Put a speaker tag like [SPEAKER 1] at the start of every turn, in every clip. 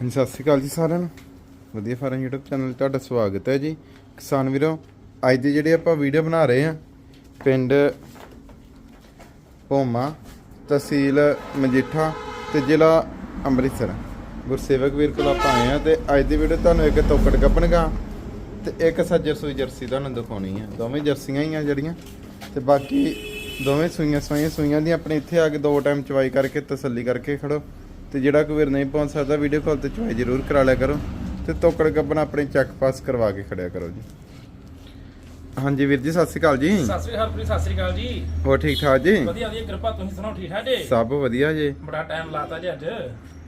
[SPEAKER 1] ਹਾਂਜੀ, ਸਤਿ ਸ਼੍ਰੀ ਅਕਾਲ ਜੀ ਸਾਰਿਆਂ ਨੂੰ। ਵਧੀਆ ਫਾਰਮ YouTube ਚੈਨਲ 'ਤੇ ਤੁਹਾਡਾ ਸਵਾਗਤ ਹੈ ਜੀ। ਕਿਸਾਨ ਵੀਰੋ, ਅੱਜ ਦੀ ਜਿਹੜੀ ਆਪਾਂ ਵੀਡੀਓ ਬਣਾ ਰਹੇ ਹਾਂ, ਪਿੰਡ ਭੋਮਾ, ਤਹਿਸੀਲ ਮਜੀਠਾ ਤੇ ਜ਼ਿਲ੍ਹਾ ਅੰਮ੍ਰਿਤਸਰ। ਗੁਰਸੇਵਕ ਵੀਰ ਕੋਲ ਆਪਾਂ ਆਏ ਆ ਤੇ ਅੱਜ ਦੀ ਵੀਡੀਓ ਤੁਹਾਨੂੰ ਇੱਕ ਤੋਕੜ ਗੱਪਣਗਾ ਤੇ ਇੱਕ ਸੱਜਰ ਸੂਈ ਜਰਸੀ ਤੁਹਾਨੂੰ ਦਿਖਾਉਣੀ ਆ। ਦੋਵੇਂ ਜਰਸੀਆਂ ਹੀ ਆ ਜਿਹੜੀਆਂ ਤੇ ਬਾਕੀ ਦੋਵੇਂ ਸੂਈਆਂ ਸੂਈਆਂ ਸੂਈਆਂ ਦੀ ਆਪਣੇ ਇੱਥੇ ਆ ਕੇ ਦੋ ਟਾਈਮ ਚਵਾਈ ਕਰਕੇ ਤਸੱਲੀ ਕਰਕੇ ਖੜੋ। ਤੇ ਜਿਹੜਾ ਕੋਈ ਵੀਰ ਨਹੀਂ ਪਹੁੰਚ ਸਕਦਾ ਵੀਡੀਓ ਕਾਲ ਤੇ ਚਵਾਈ ਜ਼ਰੂਰ ਕਰਾ ਲਿਆ ਕਰੋ ਤੇ ਤੋਕੜ ਗੱਪਣ ਆਪਣੇ ਚੱਕ ਪਾਸ ਕਰਵਾ ਕੇ ਖੜਿਆ ਕਰੋ ਜੀ। ਹਾਂਜੀ ਵੀਰ ਜੀ ਸਤਿ ਸ਼੍ਰੀ ਅਕਾਲ ਜੀ।
[SPEAKER 2] ਸਤਿ ਸ੍ਰੀ ਅਕਾਲ ਸਤਿ ਸ੍ਰੀ ਅਕਾਲ ਜੀ।
[SPEAKER 1] ਹੋਰ ਠੀਕ ਠਾਕ ਜੀ?
[SPEAKER 2] ਵਧੀਆ ਵਧੀਆ ਕਿਰਪਾ ਤੁਸੀਂ ਸੁਣਾਓ ਠੀਕ ਠਾਕ ਜੀ?
[SPEAKER 1] ਸਭ ਵਧੀਆ ਜੀ।
[SPEAKER 2] ਬੜਾ ਟਾਈਮ ਲਾਤਾ ਜੀ ਅੱਜ।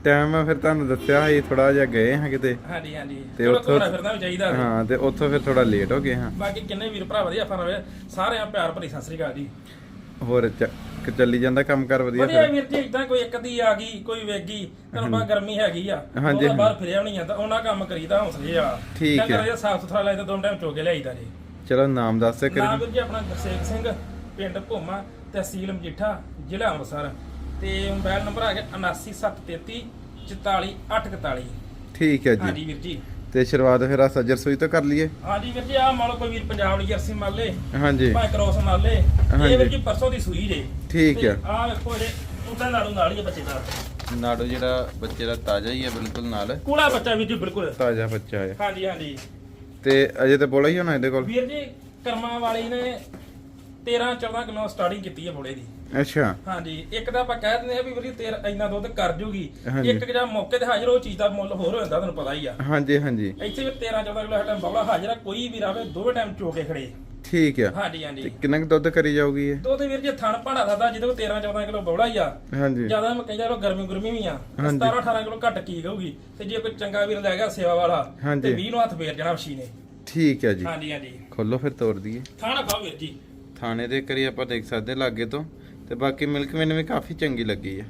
[SPEAKER 1] ਟਾਈਮ ਫਿਰ ਤੁਹਾਨੂੰ ਦੱਸਿਆ ਸੀ ਥੋੜਾ ਜਿਹਾ ਗਏ ਹਾਂ ਕਿਤੇ।
[SPEAKER 2] ਹਾਂਜੀ ਹਾਂਜੀ।
[SPEAKER 1] ਤੇ ਉੱਥੋਂ-
[SPEAKER 2] ਫਿਰਨਾ ਚਾਹੀਦਾ।
[SPEAKER 1] ਹਾਂ ਤੇ ਉੱਥੋਂ ਫਿਰ ਥੋੜਾ ਲੇਟ ਹੋ ਗਏ ਹਾਂ।
[SPEAKER 2] ਬਾਕੀ ਕਿੰਨੇ ਵੀਰ ਭਰਾ ਵਧੀਆ ਫਨ ਰਵੇ ਸਾਰਿਆਂ ਪਿਆਰ ਭਰੀ ਸਤਿ ਸ੍ਰੀ ਅਕਾਲ ਜੀ।
[SPEAKER 1] ਹੋਰ ਚ- ਕ- ਚੱਲੀ ਜਾਂਦਾ ਕੰਮ ਕਰ ਵਧੀਆ
[SPEAKER 2] ਵਧੀਆ
[SPEAKER 1] ਫਿਰ।
[SPEAKER 2] ਵੀਰ ਜੀ ਇਦਾਂ ਕੋਈ ਇੱਕ ਦੀ ਆ ਗਈ ਕੋਈ ਵੇਗੀ ਤੁਹਾਨੂੰ ਪਤਾ ਗਰਮੀ ਹੈਗੀ ਆ।
[SPEAKER 1] ਹਾਂਜੀ,
[SPEAKER 2] ਉਹਦਾ ਬਾਹਰ ਫਿਰਿਆ ਨਹੀਂ ਜਾਂਦਾ ਉਹਨਾਂ ਕੰਮ ਕਰੀਦਾ ਹੌਸਲੇ ਆ।
[SPEAKER 1] ਠੀਕ ਹੈ।
[SPEAKER 2] ਡੰਗਰ ਸਾਫ਼ ਸੁਥਰਾ ਲਾਈਦਾ ਦੋ ਟਾਈਮ ਚੋਕੇ ਲਿਆਈਦਾ ਜੀ।
[SPEAKER 1] ਚਲੋ ਨਾਮ ਦੱਸ ਦੇ
[SPEAKER 2] ਨਾਮ ਵੀਰ। ਜੀ ਆਪਣਾ ਗੁਰਸੇਵ ਸਿੰਘ ਪਿੰਡ ਭੋਮਾ ਤਹਿਸੀਲ ਮਜੀਠਾ ਜ਼ਿਲ੍ਹਾ ਅੰਮ੍ਰਿਤਸਰ। ਤੇ ਮੋਬਾਈਲ ਨੰਬਰ ਹੈਗਾ 79733 44841
[SPEAKER 1] ਠੀਕ ਹੈ ਜੀ।
[SPEAKER 2] ਹਾਂਜੀ ਵੀਰ ਜੀ।
[SPEAKER 1] ਤੇ ਸ਼ੁਰੂਆਤ ਫਿਰ ਆ ਸੱਜਰ ਸੂਈ ਤੋਂ ਕਰ ਲਈਏ।
[SPEAKER 2] ਹਾਂਜੀ ਵੀਰ ਜੀ ਆ ਮੰਨ ਲਓ ਕੋਈ ਵੀਰ ਪੰਜਾਬ ਦੀ ਜਰਸੀ ਮੰਨ ਲੇ
[SPEAKER 1] ਹਾਂਜੀ।
[SPEAKER 2] ਭਾਵੇਂ ਕ੍ਰੋਸ ਮੰਨ ਲੇ। ਇਹ ਵੀਰ ਜੀ ਪਰਸੋਂ ਦੀ ਸੂਈ ਜੇ।
[SPEAKER 1] ਠੀਕ ਹੈ
[SPEAKER 2] ਆ। ਵੇਖੋ ਜੇ ਉਹਦਾ ਨਾਲੋਂ ਨਾਲ ਹੀ ਆ ਬੱਚੇ ਦਾ।
[SPEAKER 1] ਨਾੜੋ ਜਿਹੜਾ ਬੱਚੇ ਦਾ ਤਾਜ਼ਾ ਹੀ ਹੈ ਬਿਲਕੁਲ ਨਾਲ।
[SPEAKER 2] ਕੂਲਾ ਬੱਚਾ ਵੀਰ ਜੀ ਬਿਲਕੁਲ।
[SPEAKER 1] ਤਾਜ਼ਾ ਬੱਚਾ ਹੈ
[SPEAKER 2] ਹਾਂਜੀ ਹਾਂਜੀ।
[SPEAKER 1] ਤੇ ਅਜੇ ਤੇ ਬੋਲਾ ਹੀ ਹੋਣਾ ਇਹਦੇ ਕੋਲ?
[SPEAKER 2] ਵੀਰ ਜੀ ਕਰਮਾ ਵਾਲੀ ਨੇ 13 14 ਕਿਲੋ ਸਟਾਰਟਿੰਗ ਕੀਤੀ ਹੈ ਬੋਲੇ ਦੀ।
[SPEAKER 1] ਅੱਛਾ।
[SPEAKER 2] ਹਾਂਜੀ ਇੱਕ ਤਾਂ ਆਪਾਂ ਕਹਿ ਦਿੰਦੇ ਆ ਵੀ ਵੀਰ ਤੇਰ ਇੰਨਾ ਦੁੱਧ ਕਰ ਜੂਗੀ।
[SPEAKER 1] ਹਾਂਜੀ।
[SPEAKER 2] ਇੱਕ ਜਿਹੜਾ ਮੌਕੇ ਤੇ ਹਾਜ਼ਰ ਉਹ ਚੀਜ਼ ਦਾ ਮੁੱਲ ਹੋਰ ਹੋ ਜਾਂਦਾ ਤੁਹਾਨੂੰ ਪਤਾ ਹੀ ਆ।
[SPEAKER 1] ਹਾਂਜੀ ਹਾਂਜੀ।
[SPEAKER 2] ਇੱਥੇ ਵੀ 13 14 ਕਿਲੋ ਸਾਡਾ ਬੌਲਾ ਹਾਜ਼ਰ ਆ ਕੋਈ ਵੀ ਰਾਵੇ ਦੋਵੇਂ ਟਾਈਮ ਚੋਕੇ ਖੜੇ।
[SPEAKER 1] ਠੀਕ ਹੈ
[SPEAKER 2] ਹਾਂਜੀ
[SPEAKER 1] ਤੇ
[SPEAKER 2] ਹਾਂਜੀ
[SPEAKER 1] ਕਿੰਨਾ ਕੁ ਦੁੱਧ ਕਰੀ ਜਾਊਗੀ ਇਹ?
[SPEAKER 2] ਦੁੱਧ ਵੀਰ ਜੀ ਥਣ ਭਾੜਾ ਦਾ ਜਿਹਦੇ ਕੋਲ 13 14 ਕਿਲੋ ਬੌਲਾ ਹੀ ਆ
[SPEAKER 1] ਹਾਂਜੀ।
[SPEAKER 2] ਜ਼ਿਆਦਾ ਮੈਂ ਕਹਿੰਦਾ ਲੋ ਗਰਮੀ ਗੁਰਮੀ ਵੀ ਆ
[SPEAKER 1] ਹਾਂਜੀ।
[SPEAKER 2] 17 18 ਕਿਲੋ ਘੱਟ ਕੀ ਕਹੂਗੀ? ਤੇ ਜੇ ਕੋਈ ਚੰਗਾ ਵੀਰ ਲੈ ਗਿਆ ਸੇਵਾ ਵਾਲਾ
[SPEAKER 1] ਹਾਂਜੀ।
[SPEAKER 2] ਤੇ 20 ਨੂੰ ਹੱਥ ਫੇਰ ਜਾਣਾ ਮਸ਼ੀਨ।
[SPEAKER 1] ਠੀਕ ਹੈ ਜੀ।
[SPEAKER 2] ਹਾਂਜੀ ਹਾਂਜੀ।
[SPEAKER 1] ਖੋਲੋ ਫਿਰ ਤੋੜ ਦਈਏ
[SPEAKER 2] ਥਾਣਾ ਖਾਓ ਵੀਰ ਜੀ।
[SPEAKER 1] ਥਾਣੇ ਦੇ ਕਰੀ ਆਪਾਂ ਦੇਖ ਸਕਦੇ ਲਾਗੇ ਤੋਂ। ਤੇ ਬਾਕੀ ਮਿਲਕ ਮੈਨੂੰ ਵੀ ਕਾਫੀ ਚੰਗੀ ਲੱਗੀ ਆ।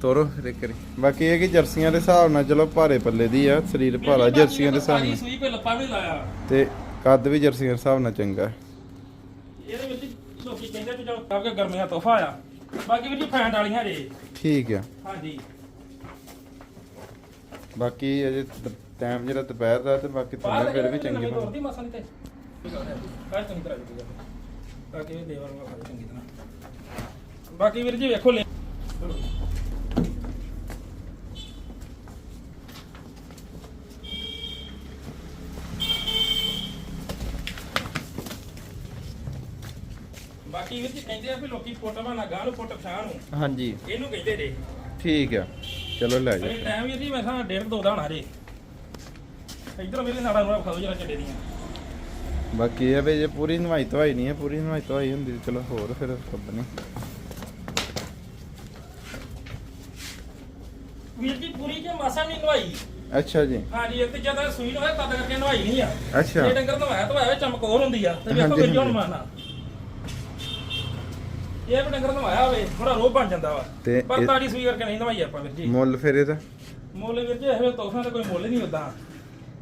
[SPEAKER 1] ਤੋਰੋ ਫਿਰ ਇੱਕ ਵਾਰੀ ਬਾਕੀ ਇਹ ਕਿ ਜਰਸੀਆਂ ਦੇ ਹਿਸਾਬ ਨਾਲ ਚਲੋ ਭਾਰੇ ਪੱਲੇ ਦੀ ਆ ਸਰੀਰ ਭਾਰਾ ਜਰਸੀਆਂ ਦੇ ਹਿਸਾਬ ਨਾਲ
[SPEAKER 2] ਸੂਈ ਕੋਈ ਲੱਪਾ ਵੀ ਨੀ ਲਾਇਆ
[SPEAKER 1] ਤੇ ਕੱਦ ਵੀ ਜਰਸੀਆਂ ਦੇ ਹਿਸਾਬ ਨਾਲ ਚੰਗਾ। ਹੈ।
[SPEAKER 2] ਇਹਦੇ ਵਿੱਚ ਲੋਕੀ ਕਹਿੰਦੇ ਵੀ ਚਲੋ ਸਭ ਕੇ ਗਰਮੀਆਂ ਤੋਹਫਾ ਆ। ਬਾਕੀ ਵੀਰ ਜੀ ਫੈਂਟ ਵਾਲੀਆਂ ਜੇ।
[SPEAKER 1] ਠੀਕ ਆ।
[SPEAKER 2] ਹਾਂਜੀ।
[SPEAKER 1] ਬਾਕੀ ਅਜੇ ਟਾਈਮ ਜਿਹੜਾ ਦੁਪਹਿਰ ਦਾ ਤੇ ਬਾਕੀ ਥੋੜਾ ਫਿਰ ਵੀ ਚੰਗੀ ਬਣ
[SPEAKER 2] ਤੋਰਦੀ ਮਸਾਂ ਤੇ। ਬਾਕੀ ਇਹ ਚੰਗੀ ਤਰ੍ਹਾਂ। ਬਾਕੀ ਵੀਰ ਜੀ ਵੇਖੋ ਲੈ ਬਾਕੀ ਵੀਰ ਜੀ ਕਹਿੰਦੇ ਆ ਵੀ ਲੋਕੀ ਫੋਟੋ ਬਣਾ ਗਾਹ ਨੂੰ ਫੋਟੋ ਪਛਾਣ ਨੂੰ।
[SPEAKER 1] ਹਾਂਜੀ।
[SPEAKER 2] ਇਹਨੂੰ ਕਹਿੰਦੇ ਜੇ
[SPEAKER 1] ਠੀਕ ਆ। ਚਲੋ ਲੈ ਜਾ
[SPEAKER 2] ਇਹ ਟਾਈਮ ਵੀਰ ਜੀ ਮੈਂ ਸਾਂ ਡੇਢ ਦੋ ਦਾ ਹੋਣਾ ਜੇ। ਇਧਰੋਂ ਮੇਰੇ ਨਾੜਾ ਨੂੰ ਖਾਓ ਜਰਾ ਚੱਡੇ ਦੀਆਂ।
[SPEAKER 1] ਬਾਕੀ ਇਹ ਵੀ ਜੇ ਪੂਰੀ ਨਵਾਈ ਧਵਾਈ ਨਹੀਂ ਹੈ ਪੂਰੀ ਨਵਾਈ ਧਵਾਈ ਹੁੰਦੀ ਚਲੋ ਹੋਰ ਫਿਰ ਸਭ ਨਹੀਂ
[SPEAKER 2] ਵੀਰ ਜੀ ਪੂਰੀ ਜੇ ਮਾਸਾ ਨਹੀਂ ਨਵਾਈ।
[SPEAKER 1] ਅੱਛਾ ਜੀ।
[SPEAKER 2] ਹਾਂਜੀ ਇੱਕ ਜ਼ਿਆਦਾ ਸੂਈ ਹੋਇਆ ਤਦ ਕਰਕੇ ਨਵਾਈ ਨਹੀਂ ਆ।
[SPEAKER 1] ਅੱਛਾ।
[SPEAKER 2] ਜੇ ਡੰਗਰ ਨਵਾਇਆ ਤਾਂ ਹੋਇਆ ਚਮਕੌਰ ਹੁੰਦੀ ਆ। ਤੇ ਵੇਖੋ ਵੀਰ ਜੀ ਹੁਣ। ਮਾਨਾ ਇਹ ਵੀ ਡੰਗਰ ਨਵਾਇਆ ਹੋਵੇ ਥੋੜਾ ਰੋਹ ਬਣ ਜਾਂਦਾ ਵਾ।
[SPEAKER 1] ਤੇ
[SPEAKER 2] ਪਰ
[SPEAKER 1] ਇਹ-
[SPEAKER 2] ਤਾੜੀ ਸੂਈ ਕਰਕੇ ਨਹੀਂ ਨਵਾਈ ਆਪਾਂ ਵੀਰ ਜੀ।
[SPEAKER 1] ਮੁੱਲ ਫਿਰ ਇਹਦਾ?
[SPEAKER 2] ਮੁੱਲ ਵੀਰ ਜੀ ਇਹ ਤੋਹਫਿਆਂ ਦਾ ਕੋਈ ਮੁੱਲ ਨਹੀਂ ਹੁੰਦਾ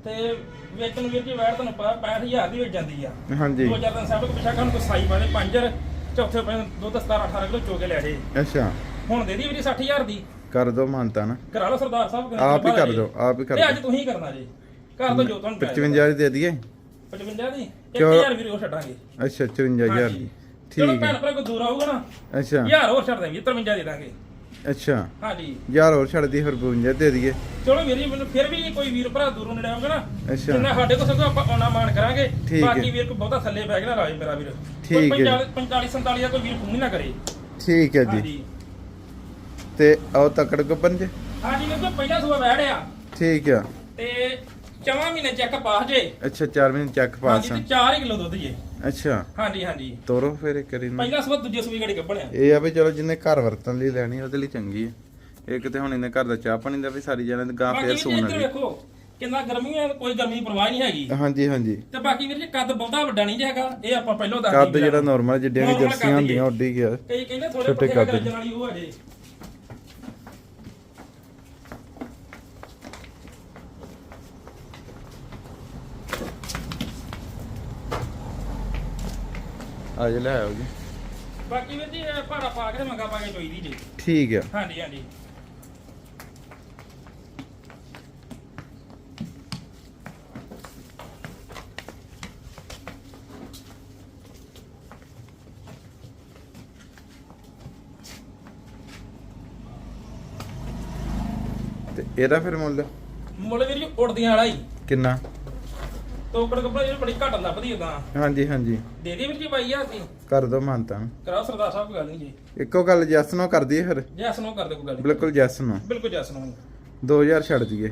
[SPEAKER 2] ਤੇ ਵੇਚਣ ਵੀਰ ਜੀ ਵੈਟ ਤੁਹਾਨੂੰ ਪਤਾ 65000 ਦੀ ਵੇਚ ਜਾਂਦੀ ਆ।
[SPEAKER 1] ਹਾਂਜੀ।
[SPEAKER 2] 2000 ਦਾ ਸਭ ਤੋਂ ਪਿਛਾ ਖਾਣ ਕੋਈ ਸਾਈ ਵਾਲੇ ਪੰਜਰ ਚੌਥੇ ਪੈਣ ਦੁੱਧ 17 18 ਕਿਲੋ ਚੋਕੇ ਲੈ ਜੇ।
[SPEAKER 1] ਅੱਛਾ।
[SPEAKER 2] ਹੁਣ ਦੇ ਦੀ ਵੀਰ ਜੀ 60000 ਦੀ।
[SPEAKER 1] ਕਰ ਦੋ ਮਾਨਤਾ ਨਾ।
[SPEAKER 2] ਕਰਾ ਲਓ ਸਰਦਾਰ ਸਾਹਿਬ
[SPEAKER 1] ਆਪ ਹੀ ਕਰ ਦਿਓ ਆਪ ਹੀ ਕਰ
[SPEAKER 2] ਤੇ ਅੱਜ
[SPEAKER 1] ਦਿਓ
[SPEAKER 2] ਤੁਸੀਂ ਕਰਨਾ ਜੀ। ਕਰ ਦੋ ਜੋ ਤੁਹਾਨੂੰ
[SPEAKER 1] 55 ਦੀ ਦੇ ਦਈਏ?
[SPEAKER 2] 55 ਦੀ?
[SPEAKER 1] ਕਿਉਂ?
[SPEAKER 2] 1000 ਵੀਰੇ ਉਹ ਛੱਡਾਂਗੇ।
[SPEAKER 1] ਅੱਛਾ 54000 ਦੀ।
[SPEAKER 2] ਚਲੋ
[SPEAKER 1] ਠੀਕ
[SPEAKER 2] ਭੈਣ
[SPEAKER 1] ਹੈ
[SPEAKER 2] ਭਰਾ ਕੋਈ ਦੂਰ ਆਊਗਾ ਨਾ।
[SPEAKER 1] ਅੱਛਾ।
[SPEAKER 2] ਯਾਰ ਹੋਰ ਛੱਡ ਦਾਂਗੇ 53 ਦੇ ਦਾਂਗੇ।
[SPEAKER 1] ਅੱਛਾ।
[SPEAKER 2] ਹਾਂਜੀ।
[SPEAKER 1] ਯਾਰ ਹੋਰ ਛੱਡਦੀ ਫਿਰ 52 ਦੇ ਦਈਏ।
[SPEAKER 2] ਚਲੋ ਵੀਰ ਜੀ ਮੈਨੂੰ ਫਿਰ ਵੀ ਕੋਈ ਵੀਰ ਭਰਾ ਦੂਰੋਂ ਨੇੜੇ ਆਊਗਾ ਨਾ
[SPEAKER 1] ਅੱਛਾ।
[SPEAKER 2] ਜਿੰਨਾ ਸਾਡੇ ਕੋਲ ਸਗੋਂ ਆਪਾਂ ਉਹਨਾਂ ਮਾਨ ਕਰਾਂਗੇ।
[SPEAKER 1] ਠੀਕ ਹੈ।
[SPEAKER 2] ਬਾਕੀ ਵੀਰ ਕੋ ਬਹੁਤਾ ਥੱਲੇ ਬੈਗ ਨਾ ਲਾਏ ਮੇਰਾ ਵੀਰ।
[SPEAKER 1] ਠੀਕ ਹੈ।
[SPEAKER 2] 45 47 ਦਾ ਕੋਈ ਵੀਰ ਫੋਨ ਹੀ ਨਾ ਕਰੇ।
[SPEAKER 1] ਠੀਕ ਹੈ ਜੀ।
[SPEAKER 2] ਹਾਂਜੀ।
[SPEAKER 1] ਤੇ ਆਓ ਤਕੜ ਗੱਪਨ ਜੇ
[SPEAKER 2] ਹਾਂਜੀ ਵੀਰ ਜੀ ਪਹਿਲਾ ਸੂਆ ਬੈਠਿਆ
[SPEAKER 1] ਠੀਕ ਆ।
[SPEAKER 2] ਤੇ ਚਵਾਂ ਮਹੀਨੇ ਚੈੱਕ ਪਾਸ ਜੇ।
[SPEAKER 1] ਅੱਛਾ 4 ਮਹੀਨੇ ਚੱਕ ਪਾਸ
[SPEAKER 2] ਹਾਂਜੀ
[SPEAKER 1] ਆ।
[SPEAKER 2] ਤੇ 4 ਕਿਲੋ ਦੁੱਧ ਜੇ।
[SPEAKER 1] ਅੱਛਾ।
[SPEAKER 2] ਹਾਂਜੀ ਹਾਂਜੀ।
[SPEAKER 1] ਤੋਰੋ ਫਿਰ ਇੱਕ ਵਾਰੀ ਨੂੰ।
[SPEAKER 2] ਪਹਿਲਾ ਸੂਆ ਦੂਜੇ ਸੂਈ ਗੜੀ ਕੱਢਣਿਆ
[SPEAKER 1] ਇਹ ਆ ਵੀ ਚਲੋ ਜਿੰਨੇ ਘਰ ਵਰਤਣ ਲਈ ਲੈਣੀ ਉਹਦੇ ਲਈ ਚੰਗੀ ਹੈ ਇੱਕ ਤੇ ਹੁਣ ਇਹਨੇ ਘਰ ਦਾ ਚਾਹ ਪਾਣੀ ਦਾ ਵੀ ਸਾਰੀ ਜਣੇ ਦੀ ਗਾਂ ਫੇਰ ਸੂਣ ਵਾਲੀ
[SPEAKER 2] ਵੇਖੋ ਕਿੰਨਾ ਗਰਮੀ ਹੈ ਕੋਈ ਗਰਮੀ ਦੀ ਪਰਵਾਹ ਨਹੀਂ ਹੈਗੀ।
[SPEAKER 1] ਹਾਂਜੀ ਹਾਂਜੀ।
[SPEAKER 2] ਤੇ ਬਾਕੀ ਵੀਰ ਜੀ ਕੱਦ ਬਹੁਤਾ ਵੱਡਾ ਨਹੀਂ ਜੇ ਹੈਗਾ ਇਹ ਆਪਾਂ ਪਹਿਲਾਂ ਦੱਸ
[SPEAKER 1] ਕੱਦ ਜਿਹੜਾ ਨਾਰਮਲ ਜਿੱਡੀਆਂ
[SPEAKER 2] Normal
[SPEAKER 1] ਜਰਸੀਆਂ ਹੁੰਦੀਆਂ
[SPEAKER 2] ਹੀ ਹੈ।
[SPEAKER 1] ਉੱਡੀ ਗਿਆ।
[SPEAKER 2] ਕਈ ਕਹਿੰਦੇ ਥੋੜੇ ਪੱਕੇ
[SPEAKER 1] ਕੱਦ ਦੇ।
[SPEAKER 2] ਵਾਲੀ ਉਹ ਆ ਜੇ।
[SPEAKER 1] ਆ ਜੇ ਲੈ ਜੀ।
[SPEAKER 2] ਬਾਕੀ ਵੀਰ ਜੀ ਇਹ ਪਾ ਕੇ ਮੰਗਾ ਪਾ ਕੇ ਚੋਈਦੀ ਜੀ।
[SPEAKER 1] ਠੀਕ ਆ।
[SPEAKER 2] ਹਾਂਜੀ ਹਾਂਜੀ।
[SPEAKER 1] ਤੇ ਇਹਦਾ ਫਿਰ ਮੁੱਲ?
[SPEAKER 2] ਮੁੱਲ ਵੀਰ ਜੀ ਉੜਦੀਆਂ ਵਾਲਾ ਹੀ।
[SPEAKER 1] ਕਿੰਨਾ?
[SPEAKER 2] ਤੋਕੜ ਕੱਪੜਾ ਜਿਹੜੀ ਬੜੀ ਘੱਟ ਲੱਭਦੀ ਉਦਾਂ
[SPEAKER 1] ਹਾਂਜੀ ਹਾਂਜੀ।
[SPEAKER 2] ਦੇ ਦੇ ਵੀਰ ਜੀ ਬਾਈ ਆ ਸੀ
[SPEAKER 1] ਕਰ ਦੋ ਮਾਨਤਾ
[SPEAKER 2] ਕਰਾਓ ਸਰਦਾਰ ਸਾਹਿਬ ਕੋਈ ਗੱਲ ਨਹੀਂ ਜੀ।
[SPEAKER 1] ਇੱਕੋ ਗੱਲ ਜੈਸ ਨੂੰ ਕਰ ਦਈਏ ਫਿਰ?
[SPEAKER 2] ਜੈਸ ਨੂੰ ਕਰ ਦੇ ਕੋਈ ਗੱਲ ਨਹੀਂ।
[SPEAKER 1] ਬਿਲਕੁਲ ਜੈਸ ਨੂੰ
[SPEAKER 2] ਬਿਲਕੁਲ ਜੈਸ ਨੂੰ
[SPEAKER 1] 2000 ਛੱਡ ਦਈਏ।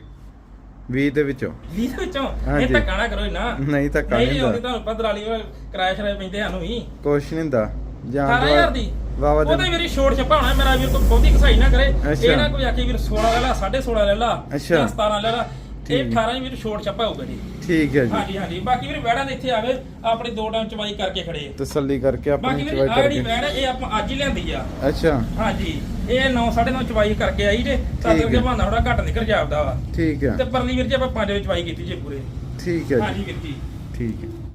[SPEAKER 1] 20 ਦੇ ਵਿੱਚੋਂ।
[SPEAKER 2] 20 ਦੇ ਵਿੱਚੋਂ। ਇਹ ਧੱਕਾ ਨਾ ਕਰੋ ਨਾ
[SPEAKER 1] ਨਹੀਂ ਤਾਂ
[SPEAKER 2] ਨਹੀਂ
[SPEAKER 1] ਨਹੀਂ ਹੁੰਦਾ।
[SPEAKER 2] ਤੁਹਾਨੂੰ ਪਦਰਾਲੀ ਕਿਰਾਇਆ ਸ਼ਰਾਇਆ ਪੈਂਦੇ ਸਾਨੂੰ ਵੀ।
[SPEAKER 1] ਕੁਛ ਨਹੀਂ ਹੁੰਦਾ। ਜਾਂ
[SPEAKER 2] 18000 ਦੀ।
[SPEAKER 1] ਵਾਵਾ
[SPEAKER 2] ਉਹਦੇ ਮੇਰੀ ਛੋਟ ਛੱਪਾ ਹੋਣਾ ਮੇਰਾ ਵੀਰ ਕੋਈ ਬਹੁਤੀ ਕਸਾਈ ਨਾ ਕਰੇ। ਇਹ ਨਾ ਕੋਈ ਆਖੇ ਵੀਰ 16 ਲੈ ਲਾ 16.5 ਲੈ ਲਾ
[SPEAKER 1] ਅੱਛਾ।
[SPEAKER 2] ਜਾਂ 17 ਲੈ ਲਾ। ਇਹ
[SPEAKER 1] ਠੀਕ।
[SPEAKER 2] 18 ਹੀ ਵੀਰ ਛੋਟ ਛੱਪਾ ਹੋਊਗਾ ਜੀ।
[SPEAKER 1] ਠੀਕ ਹੈ ਜੀ।
[SPEAKER 2] ਹਾਂਜੀ ਹਾਂਜੀ। ਬਾਕੀ ਵੀਰ ਵੈੜਾਂ ਦੇ ਇੱਥੇ ਆਵੇ ਆਪਣੇ ਦੋ ਟਾਈਮ ਚਵਾਈ ਕਰਕੇ ਖੜੇ ਆ।
[SPEAKER 1] ਤਸੱਲੀ ਕਰਕੇ
[SPEAKER 2] ਬਾਕੀ
[SPEAKER 1] ਆਪਣੀ
[SPEAKER 2] ਵੀਰ
[SPEAKER 1] ਚਵਾਈ
[SPEAKER 2] ਆ ਜਿਹੜੀ
[SPEAKER 1] ਕਰਕੇ।
[SPEAKER 2] ਵੈੜ ਹੈ, ਇਹ ਆਪਾਂ ਅੱਜ ਹੀ ਲਿਆਂਦੀ ਆ।
[SPEAKER 1] ਅੱਛਾ।
[SPEAKER 2] ਹਾਂਜੀ। ਇਹ 9 9.5 ਚਵਾਈ ਕਰਕੇ ਆਈ ਜੇ ਤਾਂ
[SPEAKER 1] ਠੀਕ
[SPEAKER 2] ਕਰਕੇ
[SPEAKER 1] ਹੈ।
[SPEAKER 2] ਬਹਾਨਾ ਥੋੜਾ ਘੱਟ ਨਿਕਲ ਜਾਪਦਾ ਵਾ।
[SPEAKER 1] ਠੀਕ ਹੈ।
[SPEAKER 2] ਤੇ ਪਰਲੀ ਵੀਰ ਜੀ ਆਪਾਂ 5 ਚਵਾਈ ਕੀਤੀ ਜੇ ਪੂਰੇ।
[SPEAKER 1] ਠੀਕ ਹੈ ਜੀ।
[SPEAKER 2] ਹਾਂਜੀ ਵੀਰ ਜੀ।
[SPEAKER 1] ਠੀਕ ਹੈ।